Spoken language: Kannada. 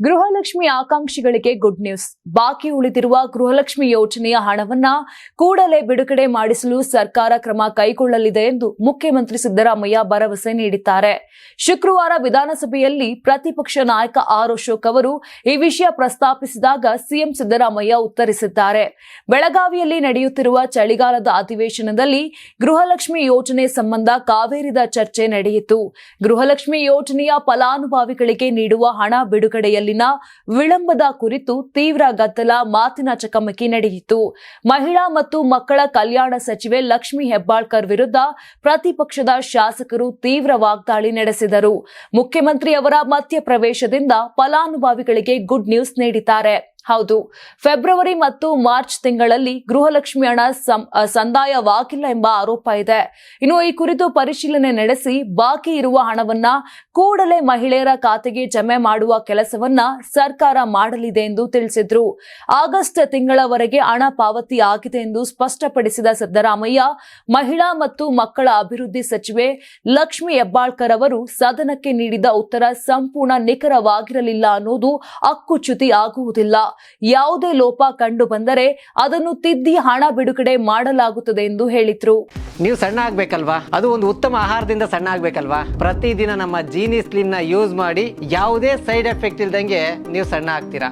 ಗೃಹಲಕ್ಷ್ಮಿ ಆಕಾಂಕ್ಷಿಗಳಿಗೆ ಗುಡ್ ನ್ಯೂಸ್ ಬಾಕಿ ಉಳಿದಿರುವ ಗೃಹಲಕ್ಷ್ಮಿ ಯೋಜನೆಯ ಹಣವನ್ನ ಕೂಡಲೇ ಬಿಡುಗಡೆ ಮಾಡಿಸಲು ಸರ್ಕಾರ ಕ್ರಮ ಕೈಗೊಳ್ಳಲಿದೆ ಎಂದು ಮುಖ್ಯಮಂತ್ರಿ ಸಿದ್ದರಾಮಯ್ಯ ಭರವಸೆ ನೀಡಿದ್ದಾರೆ. ಶುಕ್ರವಾರ ವಿಧಾನಸಭೆಯಲ್ಲಿ ಪ್ರತಿಪಕ್ಷ ನಾಯಕ ಆರ್ ಅಶೋಕ್ ಅವರು ಈ ವಿಷಯ ಪ್ರಸ್ತಾಪಿಸಿದಾಗ ಸಿಎಂ ಸಿದ್ದರಾಮಯ್ಯ ಉತ್ತರಿಸಿದ್ದಾರೆ. ಬೆಳಗಾವಿಯಲ್ಲಿ ನಡೆಯುತ್ತಿರುವ ಚಳಿಗಾಲದ ಅಧಿವೇಶನದಲ್ಲಿ ಗೃಹಲಕ್ಷ್ಮಿ ಯೋಜನೆ ಸಂಬಂಧ ಕಾವೇರಿದ ಚರ್ಚೆ ನಡೆಯಿತು. ಗೃಹಲಕ್ಷ್ಮಿ ಯೋಜನೆಯ ಫಲಾನುಭವಿಗಳಿಗೆ ನೀಡುವ ಹಣ ಬಿಡುಗಡೆಯಲ್ಲಿನ ವಿಳಂಬದ ಕುರಿತು ತೀವ್ರ ಗದ್ದಲ, ಮಾತಿನ ಚಕಮಕಿ ನಡೆಯಿತು. ಮಹಿಳಾ ಮತ್ತು ಮಕ್ಕಳ ಕಲ್ಯಾಣ ಸಚಿವೆ ಲಕ್ಷ್ಮಿ ಹೆಬ್ಬಾಳ್ಕರ್ ವಿರುದ್ಧ ಪ್ರತಿಪಕ್ಷದ ಶಾಸಕರು ತೀವ್ರ ವಾಗ್ದಾಳಿ ನಡೆಸಿದರು. ಮುಖ್ಯಮಂತ್ರಿ ಅವರ ಮಧ್ಯಪ್ರವೇಶದಿಂದ ಫಲಾನುಭವಿಗಳಿಗೆ ಗುಡ್ ನ್ಯೂಸ್ ನೀಡಿದ್ದಾರೆ. ಹೌದು. ಫೆಬ್ರವರಿ ಮತ್ತು ಮಾರ್ಚ್ ತಿಂಗಳಲ್ಲಿ ಗೃಹಲಕ್ಷ್ಮಿ ಹಣ ಸಂದಾಯವಾಗಿಲ್ಲ ಎಂಬ ಆರೋಪ ಇದೆ. ಇನ್ನು ಈ ಕುರಿತು ಪರಿಶೀಲನೆ ನಡೆಸಿ ಬಾಕಿ ಇರುವ ಹಣವನ್ನ ಕೂಡಲೇ ಮಹಿಳೆಯರ ಖಾತೆಗೆ ಜಮೆ ಮಾಡುವ ಕೆಲಸವನ್ನ ಸರ್ಕಾರ ಮಾಡಲಿದೆ ಎಂದು ತಿಳಿಸಿದ್ರು. ಆಗಸ್ಟ್ ತಿಂಗಳವರೆಗೆ ಹಣ ಪಾವತಿ ಆಗಿದೆ ಎಂದು ಸ್ಪಷ್ಟಪಡಿಸಿದ ಸಿದ್ದರಾಮಯ್ಯ, ಮಹಿಳಾ ಮತ್ತು ಮಕ್ಕಳ ಅಭಿವೃದ್ಧಿ ಸಚಿವೆ ಲಕ್ಷ್ಮಿ ಹೆಬ್ಬಾಳ್ಕರ್ ಅವರು ಸದನಕ್ಕೆ ನೀಡಿದ ಉತ್ತರ ಸಂಪೂರ್ಣ ನಿಖರವಾಗಿರಲಿಲ್ಲ ಅನ್ನೋದು ಅಕ್ಕುಚ್ಯುತಿ ಆಗುವುದಿಲ್ಲ. ಯಾವುದೇ ಲೋಪ ಕಂಡು ಬಂದರೆ ಅದನ್ನು ತಿದ್ದಿ ಹಣ ಬಿಡುಗಡೆ ಮಾಡಲಾಗುತ್ತದೆ ಎಂದು ಹೇಳಿದ್ರು. ನೀವು ಸಣ್ಣ ಆಗ್ಬೇಕಲ್ವಾ? ಅದು ಒಂದು ಉತ್ತಮ ಆಹಾರದಿಂದ ಸಣ್ಣ ಆಗ್ಬೇಕಲ್ವಾ? ಪ್ರತಿದಿನ ನಮ್ಮ ಜೀನಿ ಸ್ಲಿಮ್ನ ಯೂಸ್ ಮಾಡಿ ಯಾವುದೇ ಸೈಡ್ ಎಫೆಕ್ಟ್ ಇಲ್ದಂಗೆ ನೀವು ಸಣ್ಣ ಆಗ್ತೀರಾ?